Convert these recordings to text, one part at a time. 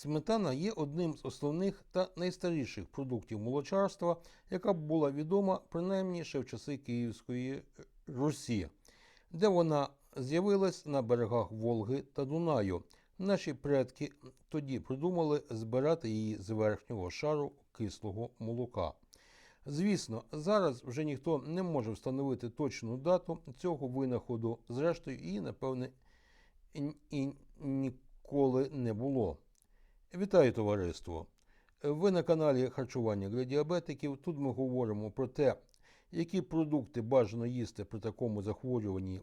Сметана є одним з основних та найстаріших продуктів молочарства, яка була відома принаймні ще в часи Київської Русі, де вона з'явилась на берегах Волги та Дунаю. Наші предки тоді придумали збирати її з верхнього шару кислого молока. Звісно, зараз вже ніхто не може встановити точну дату цього винаходу, зрештою, її, напевне, і ніколи не було. Вітаю товариство! Ви на каналі Харчування для діабетиків. Тут ми говоримо про те, які продукти бажано їсти при такому захворюванні,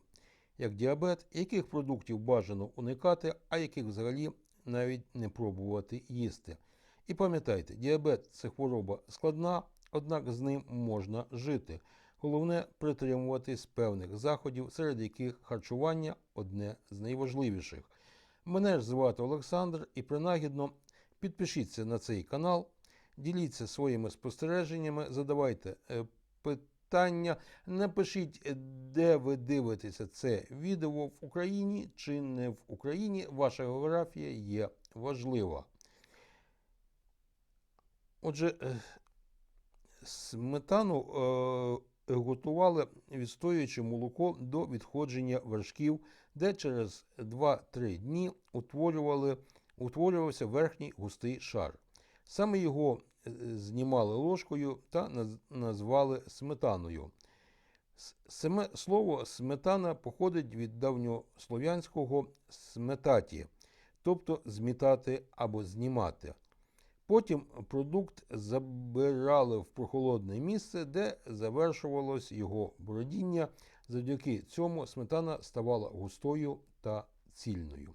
як діабет, яких продуктів бажано уникати, а яких взагалі навіть не пробувати їсти. І пам'ятайте, діабет це хвороба складна, однак з ним можна жити. Головне притримуватись певних заходів, серед яких харчування одне з найважливіших. Мене ж звати Олександр, і принагідно підпишіться на цей канал, діліться своїми спостереженнями, задавайте е, питання, напишіть, е, де ви дивитеся це відео в Україні чи не в Україні. Ваша географія є важлива. Отже, сметану е, готували відстоюючи молоко до відходження вершків, де через 2-3 дні утворювали, утворювався верхній густий шар. Саме його е, знімали ложкою та назвали сметаною. С- Саме слово сметана походить від давньослов'янського сметаті, тобто змітати або знімати. Потім продукт забирали в прохолодне місце, де завершувалось його бродіння. Завдяки цьому сметана ставала густою та цільною.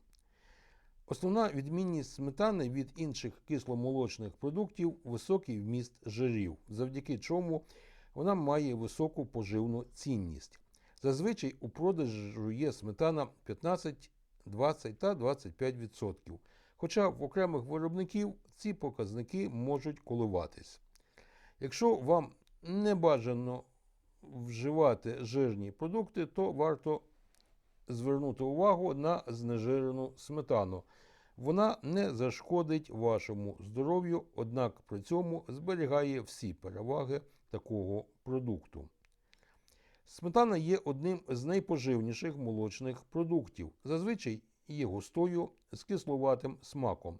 Основна відмінність сметани від інших кисломолочних продуктів високий вміст жирів, завдяки чому вона має високу поживну цінність. Зазвичай у продажу є сметана 15, 20 та 25%. Хоча в окремих виробників ці показники можуть коливатись. Якщо вам не бажано вживати жирні продукти, то варто звернути увагу на знежирену сметану. Вона не зашкодить вашому здоров'ю, однак при цьому зберігає всі переваги такого продукту. Сметана є одним з найпоживніших молочних продуктів. Зазвичай є густою з кисловатим смаком.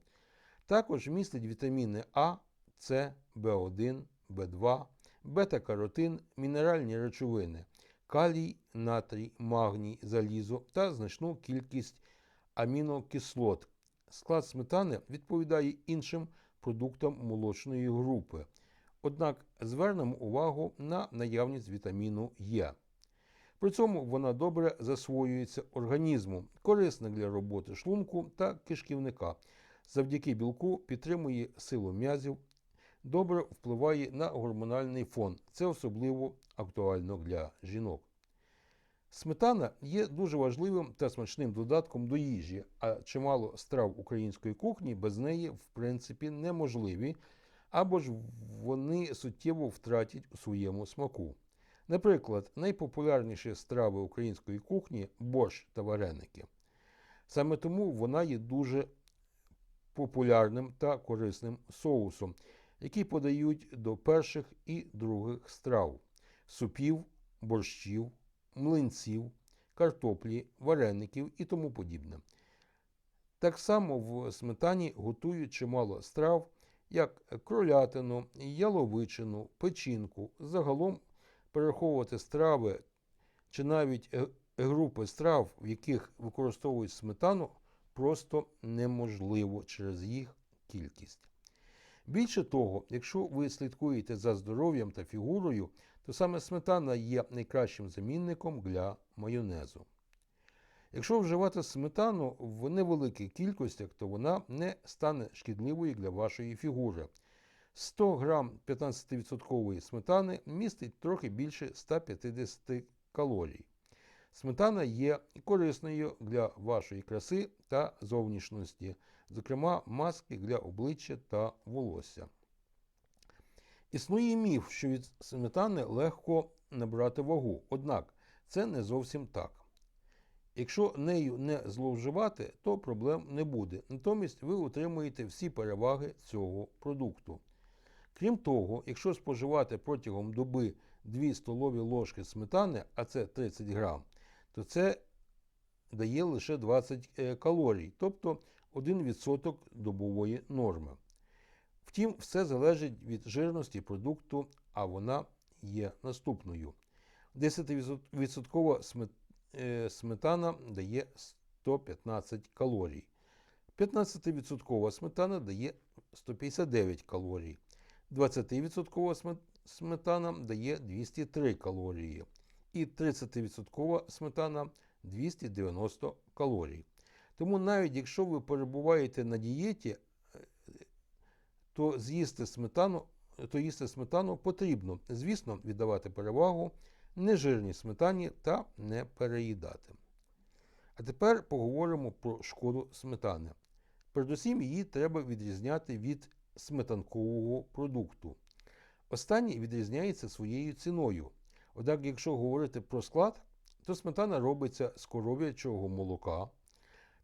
Також містить вітаміни А, С, В1, В2, бета-каротин, мінеральні речовини, калій, натрій, магній, залізо та значну кількість амінокислот. Склад сметани відповідає іншим продуктам молочної групи. Однак звернемо увагу на наявність вітаміну Е. При цьому вона добре засвоюється організмом, корисна для роботи шлунку та кишківника. Завдяки білку підтримує силу м'язів, добре впливає на гормональний фон. Це особливо актуально для жінок. Сметана є дуже важливим та смачним додатком до їжі, а чимало страв української кухні без неї в принципі неможливі, або ж вони суттєво втратять у своєму смаку. Наприклад, найпопулярніші страви української кухні борщ та вареники. Саме тому вона є дуже популярним та корисним соусом, який подають до перших і других страв супів, борщів, млинців, картоплі, вареників і тому подібне. Так само в сметані готують чимало страв, як кролятину, яловичину, печінку. Загалом перераховувати страви чи навіть е- групи страв, в яких використовують сметану, просто неможливо через їх кількість. Більше того, якщо ви слідкуєте за здоров'ям та фігурою, то саме сметана є найкращим замінником для майонезу. Якщо вживати сметану в невеликих кількостях, то вона не стане шкідливою для вашої фігури. 100 грам 15% сметани містить трохи більше 150 калорій. Сметана є корисною для вашої краси та зовнішності, зокрема маски для обличчя та волосся. Існує міф, що від сметани легко набрати вагу, однак це не зовсім так. Якщо нею не зловживати, то проблем не буде. Натомість ви отримуєте всі переваги цього продукту. Крім того, якщо споживати протягом доби 2 столові ложки сметани, а це 30 грам, то це дає лише 20 е, калорій, тобто 1% добової норми. Втім, все залежить від жирності продукту, а вона є наступною. 10% е, сметана дає 115 калорій. 15% сметана дає 159 калорій. 20% сметана дає 203 калорії. І 30% сметана 290 калорій. Тому навіть якщо ви перебуваєте на дієті, е, то з'їсти сметану, то їсти сметану потрібно, звісно, віддавати перевагу нежирній сметані та не переїдати. А тепер поговоримо про шкоду сметани. Передусім її треба відрізняти від сметанкового продукту. Останній відрізняється своєю ціною. Однак, якщо говорити про склад, то сметана робиться з коров'ячого молока.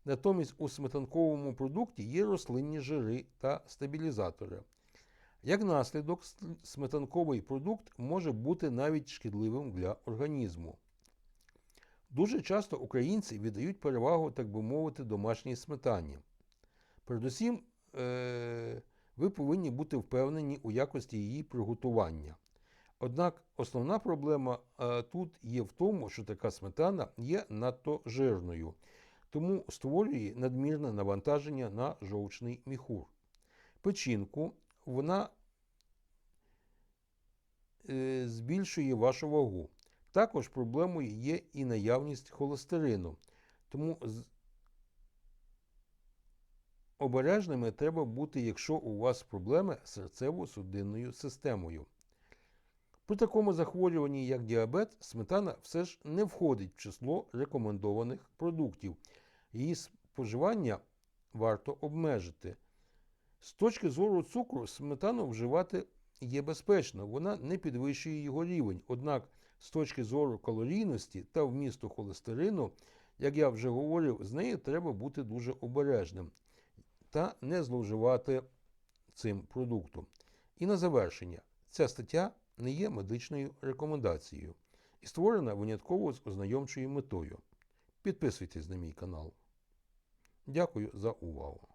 Натомість у сметанковому продукті є рослинні жири та стабілізатори. Як наслідок, сметанковий продукт може бути навіть шкідливим для організму. Дуже часто українці віддають перевагу, так би мовити, домашній сметані. Передусім, е- ви повинні бути впевнені у якості її приготування. Однак основна проблема е, тут є в тому, що така сметана є надто жирною, тому створює надмірне навантаження на жовчний міхур. Печінку вона е, збільшує вашу вагу. Також проблемою є і наявність холестерину. Тому. Обережними треба бути, якщо у вас проблеми з серцево-судинною системою. При такому захворюванні, як діабет, сметана все ж не входить в число рекомендованих продуктів. Її споживання варто обмежити. З точки зору цукру, сметану вживати є безпечно, вона не підвищує його рівень. Однак, з точки зору калорійності та вмісту холестерину, як я вже говорив, з нею треба бути дуже обережним та не зловживати цим продуктом. І на завершення, ця стаття не є медичною рекомендацією і створена винятково з ознайомчою метою. Підписуйтесь на мій канал. Дякую за увагу.